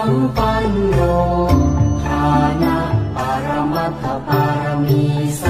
ang Panginoon, Hana para makaparamisa.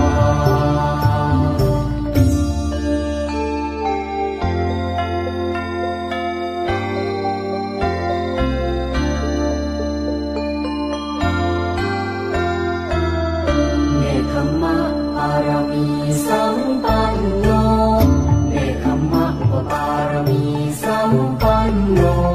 ารมีสัมปันโนเนขมะอุปารมีสัมปันโน